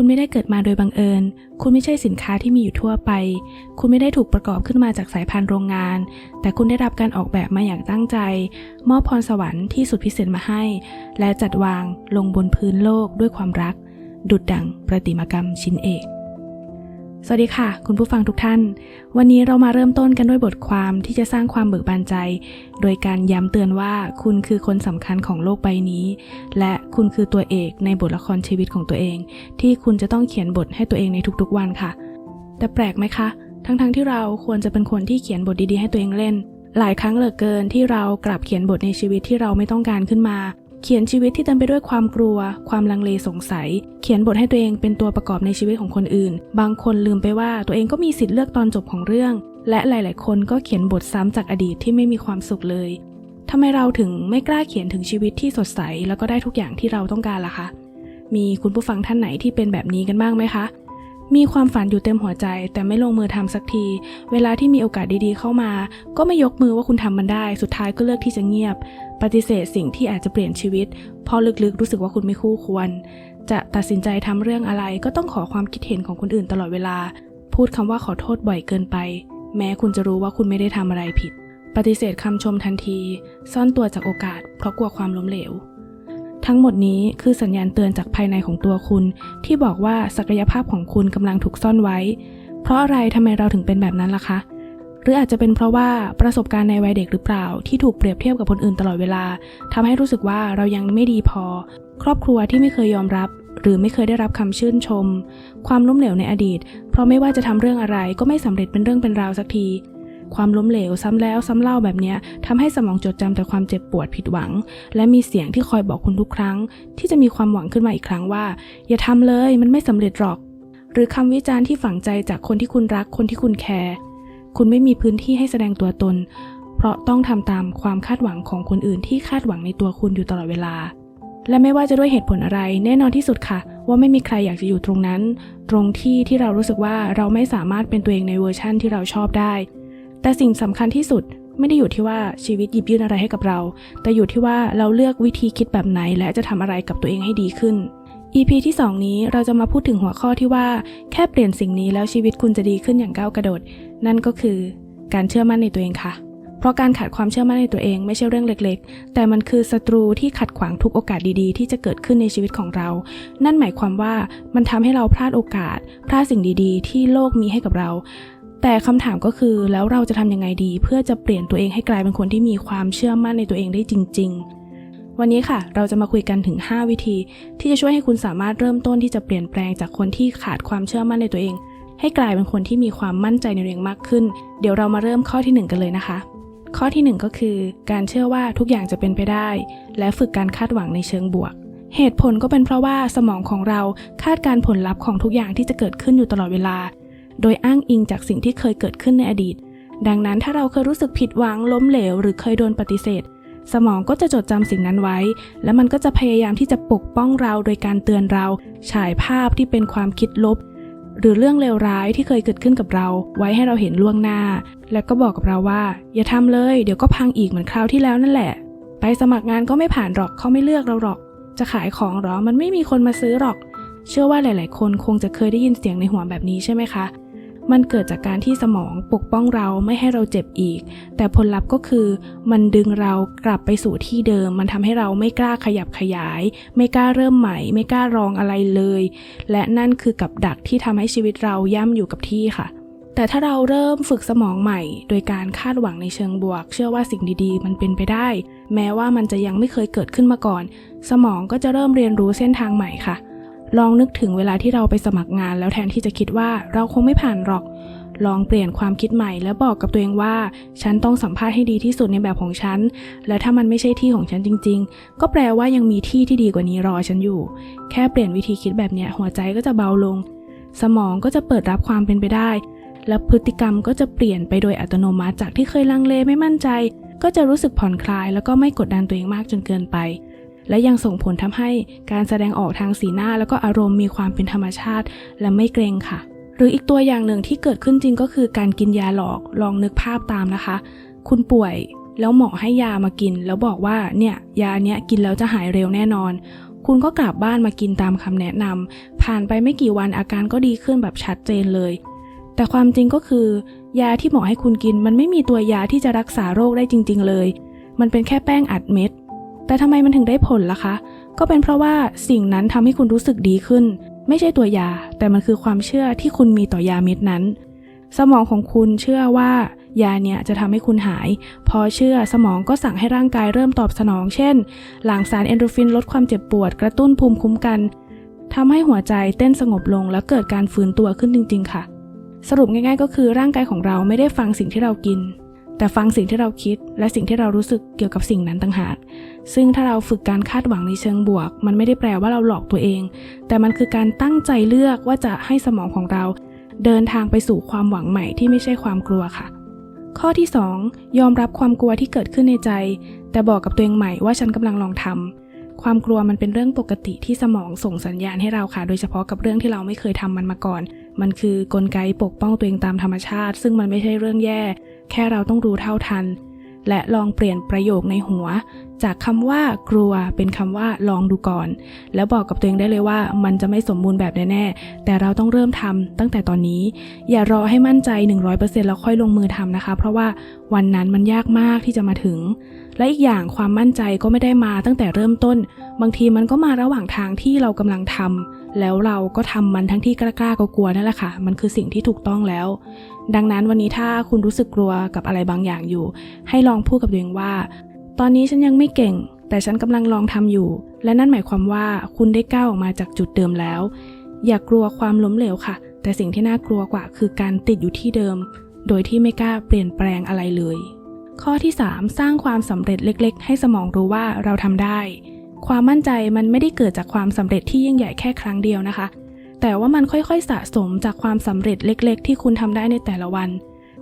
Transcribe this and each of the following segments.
คุณไม่ได้เกิดมาโดยบังเอิญ คุณไม่ใช่สินค้าที่มีอยู่ทั่วไป คุณไม่ได้ถูกประกอบขึ้นมาจากสายพันธุ์โรงงาน แต่คุณได้รับการออกแบบมาอย่างตั้งใจ มอบพรสวรรค์ที่สุดพิเศษมาให้ และจัดวางลงบนพื้นโลกด้วยความรัก ดุดดังประติมากรรมชิ้นเอก สวัสดีค่ะ คุณผู้ฟังทุกท่าน วันนี้เรามาเริ่มต้นกันด้วยบทความที่จะสร้างความเบิกบานใจ โดยการย้ำเตือนว่าคุณคือคนสำคัญของโลกใบนี้ และคุณคือตัวเอกในบทละครชีวิตของตัวเอง ที่คุณจะต้องเขียนบทให้ตัวเองในทุกๆวันค่ะ แต่แปลกไหมคะ ทั้งๆที่เราควรจะเป็นคนที่เขียนบทดีๆให้ตัวเองเล่น หลายครั้งเหลือเกินที่เรากลับเขียนบทในชีวิตที่เราไม่ต้องการขึ้นมา เขียนชีวิตที่เต็มไปด้วยความกลัว ความลังเลสงสัย เขียนบทให้ตัวเองเป็นตัวประกอบในชีวิตของคนอื่น บางคนลืมไปว่าตัวเองก็มีสิทธิ์เลือกตอนจบของเรื่อง และหลาย ๆ คนก็เขียนบทซ้ำจากอดีตที่ไม่มีความสุขเลยทำไมเราถึงไม่กล้าเขียนถึงชีวิตที่สดใส แล้วก็ได้ทุกอย่างที่เราต้องการล่ะคะ มีคุณผู้ฟังท่านไหนที่เป็นแบบนี้กันบ้างไหมคะ มีความฝันอยู่เต็มหัวใจ แต่ไม่ลงมือทำสักที เวลาที่มีโอกาสดีๆเข้ามา ก็ไม่ยกมือว่าคุณทำมันได้ สุดท้ายก็เลือกที่จะเงียบ ปฏิเสธสิ่งที่อาจจะเปลี่ยนชีวิตเพอลึกๆรู้สึกว่าคุณไม่คู่ควร จะตัดสินใจทำเรื่องอะไรก็ต้องขอความคิดเห็นของคนอื่นตลอดเวลา พูดคำว่าขอโทษบ่อยเกินไป แม้คุณจะรู้ว่าคุณไม่ได้ทำอะไรผิด ปฏิเสธคำชมทันที ซ่อนตัวจากโอกาส เพราะกลัวความล้มเหลว ทั้งหมดนี้คือสัญญาณเตือนจากภายในของตัวคุณ ที่บอกว่าศักยภาพของคุณกำลังถูกซ่อนไว้ เพราะอะไรทำไมเราถึงเป็นแบบนั้นล่ะคะ หรืออาจจะเป็นเพราะว่าประสบการณ์ในวัยเด็กหรือเปล่า ที่ถูกเปรียบเทียบกับคนอื่นตลอดเวลาทำให้รู้สึกว่าเรายังไม่ดีพอ ครอบครัวที่ไม่เคยยอมรับ หรือไม่เคยได้รับคำชื่นชม ความล้มเหลวในอดีต เพราะไม่ว่าจะทำเรื่องอะไรก็ไม่สำเร็จเป็นเรื่องเป็นราวสักทีความล้มเหลวซ้ำแล้วซ้ำเล่าแบบนี้ทำให้สมองจดจำแต่ความเจ็บปวดผิดหวัง และมีเสียงที่คอยบอกคุณทุกครั้ง ที่จะมีความหวังขึ้นมาอีกครั้งว่า อย่าทำเลยมันไม่สำเร็จหรอก หรือคำวิจารณ์ที่ฝังใจจากคนที่คุณรักคนที่คุณแคร์ คุณไม่มีพื้นที่ให้แสดงตัวตน เพราะต้องทำตามความคาดหวังของคนอื่นที่คาดหวังในตัวคุณอยู่ตลอดเวลา และไม่ว่าจะด้วยเหตุผลอะไร แน่นอนที่สุดค่ะ ว่าไม่มีใครอยากจะอยู่ตรงนั้น ตรงที่ที่เรารู้สึกว่าเราไม่สามารถเป็นตัวเองในเวอร์ชั่นที่เราชอบได้ แต่สิ่งสำคัญที่สุดไม่ได้อยู่ที่ว่าชีวิตหยิบยื่นอะไรให้กับเรา แต่อยู่ที่ว่าเราเลือกวิธีคิดแบบไหน และจะทำอะไรกับตัวเองให้ดีขึ้น EP ที่ 2 นี้เราจะมาพูดถึงหัวข้อที่ว่า แค่เปลี่ยนสิ่งนี้แล้วชีวิตคุณจะดีขึ้นอย่างก้าวกระโดด นั่นก็คือการเชื่อมั่นในตัวเองค่ะ เพราะการขาดความเชื่อมั่นในตัวเองไม่ใช่เรื่องเล็กๆ แต่มันคือศัตรูที่ขัดขวางทุกโอกาสดีๆ ที่จะเกิดขึ้นในชีวิตของเรา นั่นหมายความว่ามันทำให้เราพลาดโอกาส พลาดสิ่งดีๆ ที่โลกมีให้กับเรา แต่คำถามก็คือแล้วเราจะทำยังไงดี เพื่อจะเปลี่ยนตัวเองให้กลายเป็นคนที่มีความเชื่อมั่นในตัวเองได้จริง ๆวันนี้ค่ะ เราจะมาคุยกันถึง 5 วิธี ที่จะช่วยให้คุณสามารถเริ่มต้นที่จะเปลี่ยนแปลงจากคนที่ขาดความเชื่อมั่นในตัวเอง ให้กลายเป็นคนที่มีความมั่นใจในตัวเองมากขึ้น เดี๋ยวเรามาเริ่มข้อที่ 1 กันเลยนะคะ ข้อที่ 1 ก็คือ การเชื่อว่าทุกอย่างจะเป็นไปได้ และฝึกการคาดหวังในเชิงบวก เหตุผลก็เป็นเพราะว่าสมองของเราคาดการผลลัพธ์ของทุกอย่างที่จะเกิดขึ้นอยู่ตลอดเวลา โดยอ้างอิงจากสิ่งที่เคยเกิดขึ้นในอดีต ดังนั้นถ้าเราเคยรู้สึกผิดหวังล้มเหลว หรือเคยโดนปฏิเสธสมองก็จะจดจำสิ่งนั้นไว้ และมันก็จะพยายามที่จะปกป้องเราโดยการเตือนเรา ฉายภาพที่เป็นความคิดลบ หรือเรื่องเลวร้ายที่เคยเกิดขึ้นกับเรา ไว้ให้เราเห็นล่วงหน้า และก็บอกกับเราว่า อย่าทำเลย เดี๋ยวก็พังอีกเหมือนคราวที่แล้วนั่นแหละ ไปสมัครงานก็ไม่ผ่านหรอกเขาไม่เลือกเราหรอก จะขายของหรอมันไม่มีคนมาซื้อหรอก เชื่อว่าหลาย ๆ คนคงจะเคยได้ยินเสียงในหัวแบบนี้ใช่ไหมคะ มันเกิดจากการที่สมองปกป้องเราไม่ให้เราเจ็บอีก แต่ผลลัพธ์ก็คือ มันดึงเรากลับไปสู่ที่เดิม มันทำให้เราไม่กล้าขยับขยาย ไม่กล้าเริ่มใหม่ ไม่กล้าลองอะไรเลย และนั่นคือกับดักที่ทำให้ชีวิตเราย่ำอยู่กับที่ค่ะแต่ถ้าเราเริ่มฝึกสมองใหม่ โดยการคาดหวังในเชิงบวก เชื่อว่าสิ่งดีๆ มันเป็นไปได้ แม้ว่ามันจะยังไม่เคยเกิดขึ้นมาก่อน สมองก็จะเริ่มเรียนรู้เส้นทางใหม่ค่ะ ลองนึกถึงเวลาที่เราไปสมัครงาน แล้วแทนที่จะคิดว่าเราคงไม่ผ่านหรอก ลองเปลี่ยนความคิดใหม่ แล้วบอกกับตัวเองว่า ฉันต้องสัมภาษณ์ให้ดีที่สุดในแบบของฉัน และถ้ามันไม่ใช่ที่ของฉันจริง ๆ ก็แปลว่ายังมีที่ที่ดีกว่านี้รอฉันอยู่ แค่เปลี่ยนวิธีคิดแบบนี้หัวใจก็จะเบาลง สมองก็จะเปิดรับความเป็นไปได้ และพฤติกรรมก็จะเปลี่ยนไปโดยอัตโนมัติจากที่เคยลังเลไม่มั่นใจ ก็จะรู้สึกผ่อนคลาย แล้วก็ไม่กดดันตัวเองมากจนเกินไป และยังส่งผลทำให้การแสดงออกทางสีหน้า แล้วก็อารมณ์มีความเป็นธรรมชาติ และไม่เกรงค่ะ หรืออีกตัวอย่างหนึ่งที่เกิดขึ้นจริงก็คือการกินยาหลอกลองนึกภาพตามนะคะ คุณป่วยแล้วหมอให้ยามากิน แล้วบอกว่าเนี่ยยาเนี้ยกินแล้วจะหายเร็วแน่นอน คุณก็กลับบ้านมากินตามคำแนะนำผ่านไปไม่กี่วันอาการก็ดีขึ้นแบบชัดเจนเลย แต่ความจริงก็คือยาที่หมอให้คุณกิน มันไม่มีตัวยาที่จะรักษาโรคได้จริง ๆ เลย มันเป็นแค่แป้งอัดเม็ด แต่ทำไมมันถึงได้ผลล่ะคะ ก็เป็นเพราะว่าสิ่งนั้นทำให้คุณรู้สึกดีขึ้น ไม่ใช่ตัวยา แต่มันคือความเชื่อที่คุณมีต่อยาเม็ดนั้น สมองของคุณเชื่อว่ายาเนี่ยจะทำให้คุณหาย พอเชื่อสมองก็สั่งให้ร่างกายเริ่มตอบสนอง เช่น หลั่งสารเอนโดรฟินลดความเจ็บปวด กระตุ้นภูมิคุ้มกันทำให้หัวใจเต้นสงบลงแล้วเกิดการฟื้นตัวขึ้นจริง ๆ ค่ะ สรุปง่าย ๆ ก็คือร่างกายของเราไม่ได้ฟังสิ่งที่เรากิน แต่ฟังสิ่งที่เราคิดและสิ่งที่เรารู้สึกเกี่ยวกับสิ่งนั้นต่างหาก ซึ่งถ้าเราฝึกการคาดหวังในเชิงบวก มันไม่ได้แปลว่าเราหลอกตัวเอง แต่มันคือการตั้งใจเลือกว่าจะให้สมองของเรา เดินทางไปสู่ความหวังใหม่ที่ไม่ใช่ความกลัวค่ะ ข้อที่ 2 ยอมรับความกลัวที่เกิดขึ้นในใจ แต่บอกกับตัวเองใหม่ว่าฉันกำลังลองทำความกลัวมันเป็นเรื่องปกติที่สมองส่งสัญญาณให้เราค่ะ โดยเฉพาะกับเรื่องที่เราไม่เคยทำมันมาก่อน มันคือกลไกปกป้องตัวเองตามธรรมชาติ ซึ่งมันไม่ใช่เรื่องแย่ แค่เราต้องรู้เท่าทัน และลองเปลี่ยนประโยคในหัว จากคำว่ากลัวเป็นคำว่าลองดูก่อน แล้วบอกกับตัวเองได้เลยว่า มันจะไม่สมบูรณ์แบบแน่ๆแต่เราต้องเริ่มทำตั้งแต่ตอนนี้ อย่ารอให้มั่นใจ 100%แล้วค่อยลงมือทำนะคะ เพราะว่าวันนั้นมันยากมากที่จะมาถึง และอีกอย่างความมั่นใจก็ไม่ได้มาตั้งแต่เริ่มต้น บางทีมันก็มาระหว่างทางที่เรากำลังทำแล้วเราก็ทำมันทั้งที่กล้าๆกลัวนั่นแหละค่ะ มันคือสิ่งที่ถูกต้องแล้ว ดังนั้นวันนี้ถ้าคุณรู้สึกกลัวกับอะไรบางอย่างอยู่ ให้ลองพูดกับตัวเองว่า ตอนนี้ฉันยังไม่เก่ง แต่ฉันกำลังลองทำอยู่ และนั่นหมายความว่าคุณได้ก้าวออกมาจากจุดเดิมแล้ว อย่ากลัวความล้มเหลวค่ะ แต่สิ่งที่น่ากลัวกว่าคือการติดอยู่ที่เดิม โดยที่ไม่กล้าเปลี่ยนแปลงอะไรเลย ข้อที่ 3 สร้างความสำเร็จเล็ก ๆ ให้สมองรู้ว่าเราทำได้ ความมั่นใจมันไม่ได้เกิดจากความสำเร็จที่ยิ่งใหญ่แค่ครั้งเดียวนะคะ แต่ว่ามันค่อยๆสะสมจากความสำเร็จเล็ก ๆ ที่คุณทำได้ในแต่ละวัน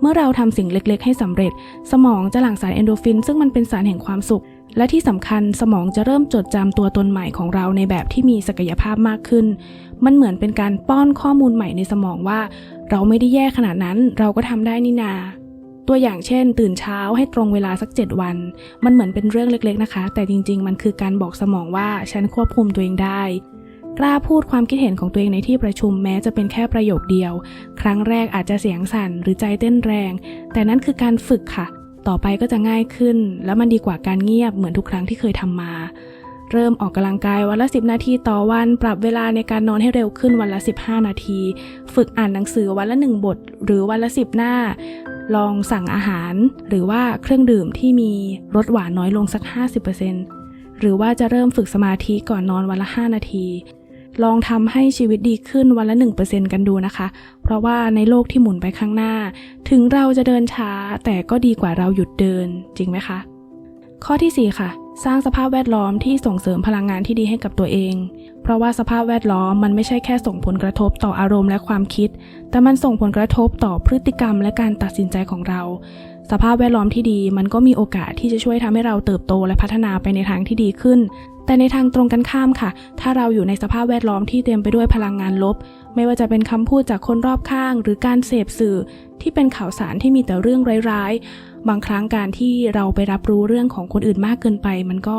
เมื่อเราทำสิ่งเล็ก ๆ ให้สำเร็จ สมองจะหลั่งสารเอนโดรฟิน ซึ่งมันเป็นสารแห่งความสุข และที่สำคัญสมองจะเริ่มจดจำตัวตนใหม่ของเราในแบบที่มีศักยภาพมากขึ้น มันเหมือนเป็นการป้อนข้อมูลใหม่ในสมองว่า เราไม่ได้แย่ขนาดนั้น เราก็ทำได้นี่นา ตัวอย่างเช่น ตื่นเช้าให้ตรงเวลาสัก 7 วัน มันเหมือนเป็นเรื่องเล็กๆนะคะ แต่จริง ๆ มันคือการบอกสมองว่าฉันควบคุมตัวเองได้ กล้าพูดความคิดเห็นของตัวเองในที่ประชุมแม้จะเป็นแค่ประโยคเดียว ครั้งแรกอาจจะเสียงสั่นหรือใจเต้นแรง แต่นั่นคือการฝึกค่ะ ต่อไปก็จะง่ายขึ้น แล้วมันดีกว่าการเงียบเหมือนทุกครั้งที่เคยทำมาเริ่มออกกำลังกายวันละ 10 นาทีต่อวัน ปรับเวลาในการนอนให้เร็วขึ้นวันละ 15 นาที ฝึกอ่านหนังสือวันละ 1 บท หรือวันละ 10 หน้า ลองสั่งอาหาร หรือว่าเครื่องดื่มที่มีรสหวานน้อยลงสัก 50%หรือว่าจะเริ่มฝึกสมาธิก่อนนอนวันละ 5 นาที ลองทำให้ชีวิตดีขึ้นวันละ 1%กันดูนะคะ เพราะว่าในโลกที่หมุนไปข้างหน้า ถึงเราจะเดินช้าแต่ก็ดีกว่าเราหยุดเดินจริงไหมคะ ข้อที่ 4 ค่ะ สร้างสภาพแวดล้อมที่ส่งเสริมพลังงานที่ดีให้กับตัวเอง เพราะว่าสภาพแวดล้อมมันไม่ใช่แค่ส่งผลกระทบต่ออารมณ์และความคิด แต่มันส่งผลกระทบต่อพฤติกรรมและการตัดสินใจของเรา สภาพแวดล้อมที่ดีมันก็มีโอกาสที่จะช่วยทำให้เราเติบโตและพัฒนาไปในทางที่ดีขึ้น แต่ในทางตรงกันข้ามค่ะ ถ้าเราอยู่ในสภาพแวดล้อมที่เต็มไปด้วยพลังงานลบ ไม่ว่าจะเป็นคำพูดจากคนรอบข้าง หรือการเสพสื่อที่เป็นข่าวสารที่มีแต่เรื่องร้ายๆ บางครั้งการที่เราไปรับรู้เรื่องของคนอื่นมากเกินไป มันก็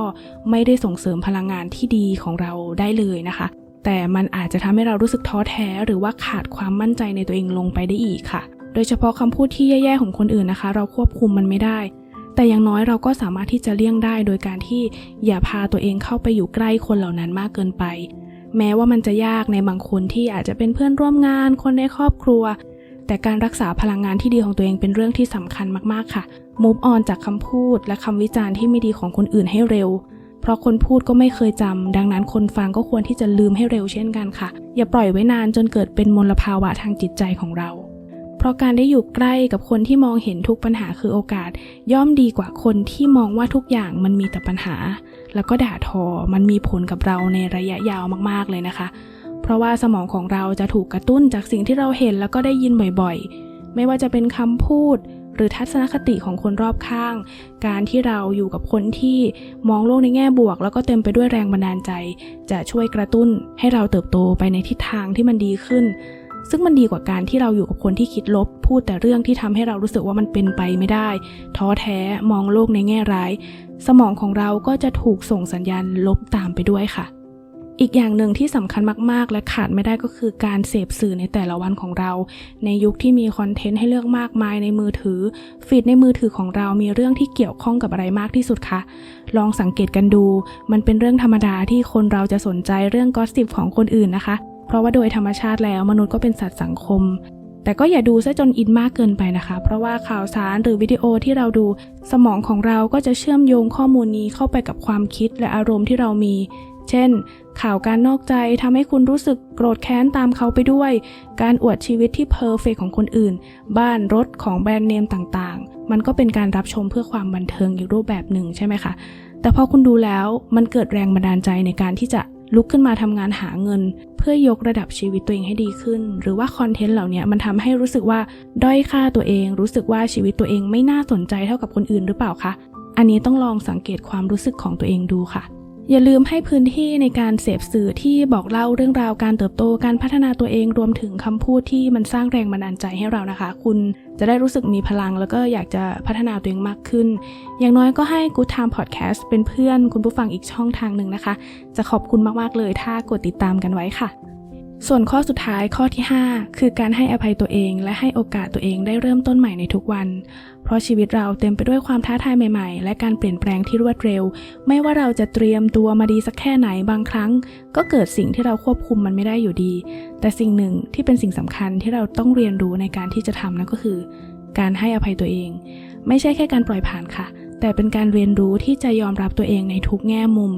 ไม่ได้ส่งเสริมพลังงานที่ดีของเราได้เลยนะคะ แต่มันอาจจะทำให้เรารู้สึกท้อแท้หรือว่าขาดความมั่นใจในตัวเองลงไปได้อีกค่ะ โดยเฉพาะคำพูดที่แย่ๆของคนอื่นนะคะ เราควบคุมมันไม่ได้ แต่อย่างน้อยเราก็สามารถที่จะเลี่ยงได้ โดยการที่อย่าพาตัวเองเข้าไปอยู่ใกล้คนเหล่านั้นมากเกินไป แม้ว่ามันจะยากในบางคนที่อาจจะเป็นเพื่อนร่วมงาน คนในครอบครัว แต่การรักษาพลังงานที่ดีของตัวเองเป็นเรื่องที่สำคัญมากๆค่ะ move on จากคำพูดและคำวิจารณ์ที่ไม่ดีของคนอื่นให้เร็ว เพราะคนพูดก็ไม่เคยจำ ดังนั้นคนฟังก็ควรที่จะลืมให้เร็วเช่นกันค่ะ อย่าปล่อยไว้นานจนเกิดเป็นมลภาวะทางจิตใจของเรา เพราะการได้อยู่ใกล้กับคนที่มองเห็นทุกปัญหาคือโอกาส ย่อมดีกว่าคนที่มองว่าทุกอย่างมันมีแต่ปัญหา แล้วก็ด่าทอ มันมีผลกับเราในระยะยาวมากๆเลยนะคะ เพราะว่าสมองของเราจะถูกกระตุ้นจากสิ่งที่เราเห็นแล้วก็ได้ยินบ่อยๆ ไม่ว่าจะเป็นคำพูด หรือทัศนคติของคนรอบข้าง การที่เราอยู่กับคนที่มองโลกในแง่บวก แล้วก็เต็มไปด้วยแรงบันดาลใจ จะช่วยกระตุ้นให้เราเติบโตไปในทิศทางที่มันดีขึ้น ซึ่งมันดีกว่าการที่เราอยู่กับคนที่คิดลบ พูดแต่เรื่องที่ทำให้เรารู้สึกว่ามันเป็นไปไม่ได้ ท้อแท้มองโลกในแง่ร้าย สมองของเราก็จะถูกส่งสัญญาณลบตามไปด้วยค่ะ อีกอย่างหนึ่งที่สำคัญมากๆ และขาดไม่ได้ก็คือการเสพสื่อในแต่ละวันของเรา ในยุคที่มีคอนเทนต์ให้เลือกมากมายในมือถือ ฟีดในมือถือของเรามีเรื่องที่เกี่ยวข้องกับอะไรมากที่สุดคะลองสังเกตกันดู มันเป็นเรื่องธรรมดาที่คนเราจะสนใจเรื่องกอสซิปของคนอื่นนะคะ เพราะว่าโดยธรรมชาติแล้วมนุษย์ก็เป็นสัตว์สังคมแต่ก็อย่าดูซะจนอินมากเกินไปนะคะ เพราะว่าข่าวสารหรือวิดีโอที่เราดู สมองของเราก็จะเชื่อมโยงข้อมูลนี้เข้าไปกับความคิดและอารมณ์ที่เรามี เช่น ข่าวการนอกใจทำให้คุณรู้สึกโกรธแค้นตามเขาไปด้วย การอวดชีวิตที่เพอร์เฟกของคนอื่น บ้านรถของแบรนด์เนมต่างๆ มันก็เป็นการรับชมเพื่อความบันเทิงอีกรูปแบบหนึ่งใช่ไหมคะ แต่พอคุณดูแล้วมันเกิดแรงบันดาลใจในการที่จะลุกขึ้นมาทำงานหาเงิน เพื่อยกระดับชีวิตตัวเองให้ดีขึ้น หรือว่าคอนเทนต์เหล่านี้มันทำให้รู้สึกว่าด้อยค่าตัวเอง รู้สึกว่าชีวิตตัวเองไม่น่าสนใจเท่ากับคนอื่นหรือเปล่าคะอันนี้ต้องลองสังเกตความรู้สึกของตัวเองดูค่ะ อย่าลืมให้พื้นที่ในการเสพสื่อที่บอกเล่าเรื่องราวการเติบโตการพัฒนาตัวเองรวมถึงคำพูดที่มันสร้างแรงบันดาลใจให้เรานะคะ คุณจะได้รู้สึกมีพลังแล้วก็อยากจะพัฒนาตัวเองมากขึ้น อย่างน้อยก็ให้ Good Time Podcast เป็นเพื่อนคุณผู้ฟังอีกช่องทางหนึ่งนะคะ จะขอบคุณมากๆเลยถ้ากดติดตามกันไว้ค่ะ ส่วนข้อสุดท้ายข้อที่ 5 คือการให้อภัยตัวเองและให้โอกาสตัวเองได้เริ่มต้นใหม่ในทุกวัน เพราะชีวิตเราเต็มไปด้วยความท้าทายใหม่ๆ และการเปลี่ยนแปลงที่รวดเร็ว ไม่ว่าเราจะเตรียมตัวมาดีสักแค่ไหนบางครั้ง ก็เกิดสิ่งที่เราควบคุมมันไม่ได้อยู่ดี แต่สิ่งหนึ่งที่เป็นสิ่งสำคัญที่เราต้องเรียนรู้ในการที่จะทำนั่นก็คือ การให้อภัยตัวเอง ไม่ใช่แค่การปล่อยผ่านค่ะ แต่เป็นการเรียนรู้ที่จะยอมรับตัวเองในทุกแง่มุม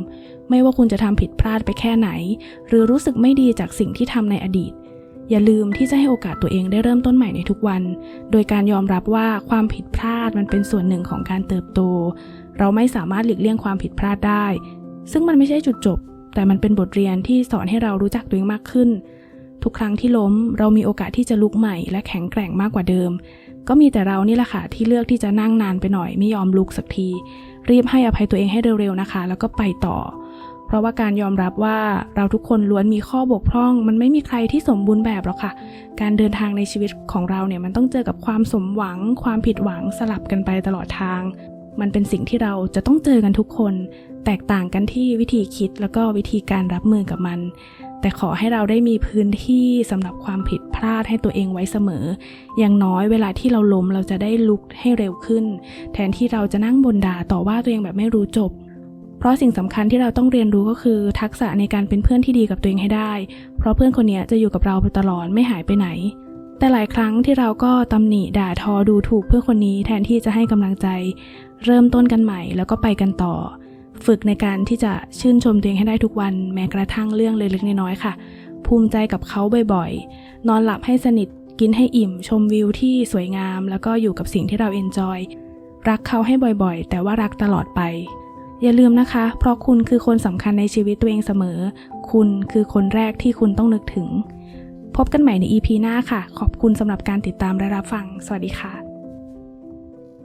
ไม่ว่าคุณจะทำผิดพลาดไปแค่ไหน หรือรู้สึกไม่ดีจากสิ่งที่ทำในอดีต อย่าลืมที่จะให้โอกาสตัวเองได้เริ่มต้นใหม่ในทุกวัน โดยการยอมรับว่าความผิดพลาดมันเป็นส่วนหนึ่งของการเติบโต เราไม่สามารถหลีกเลี่ยงความผิดพลาดได้ ซึ่งมันไม่ใช่จุดจบ แต่มันเป็นบทเรียนที่สอนให้เรารู้จักตัวเองมากขึ้น ทุกครั้งที่ล้ม เรามีโอกาสที่จะลุกใหม่ และแข็งแกร่งมากกว่าเดิม ก็มีแต่เรานี่แหละค่ะที่เลือกที่จะนั่งนานไปหน่อยไม่ยอมลุกสักที รีบให้อภัยตัวเองให้เร็วๆนะคะ แล้วก็ไปต่อ เพราะว่าการยอมรับว่าเราทุกคนล้วนมีข้อบกพร่อง มันไม่มีใครที่สมบูรณ์แบบหรอกค่ะ การเดินทางในชีวิตของเราเนี่ยมันต้องเจอกับความสมหวัง ความผิดหวังสลับกันไปตลอดทาง มันเป็นสิ่งที่เราจะต้องเจอกันทุกคน แตกต่างกันที่วิธีคิดแล้วก็วิธีการรับมือกับมัน แต่ขอให้เราได้มีพื้นที่สำหรับความผิดพลาดให้ตัวเองไว้เสมอ อย่างน้อยเวลาที่เราล้มเราจะได้ลุกให้เร็วขึ้น แทนที่เราจะนั่งบนด่าต่อว่าตัวเองแบบไม่รู้จบเพราะสิ่งสำคัญที่เราต้องเรียนรู้ก็คือ ทักษะในการเป็นเพื่อนที่ดีกับตัวเองให้ได้ เพราะเพื่อนคนนี้จะอยู่กับเราไปตลอดไม่หายไปไหน แต่หลายครั้งที่เราก็ตำหนิด่าทอดูถูกเพื่อนคนนี้แทนที่จะให้กำลังใจ เริ่มต้นกันใหม่แล้วก็ไปกันต่อ ฝึกในการที่จะชื่นชมตัวเองให้ได้ทุกวัน แม้กระทั่งเรื่องเล็กๆน้อยๆค่ะ ภูมิใจกับเขาบ่อยๆ นอนหลับให้สนิทกินให้อิ่ม ชมวิวที่สวยงาม แล้วก็อยู่กับสิ่งที่เราเอนจอยรักเขาให้บ่อยๆ แต่ว่ารักตลอดไป อย่าลืมนะคะ เพราะคุณคือคนสำคัญในชีวิตตัวเองเสมอ คุณคือคนแรกที่คุณต้องนึกถึง พบกันใหม่ใน EP หน้าค่ะ ขอบคุณสำหรับการติดตามและรับฟัง สวัสดีค่ะ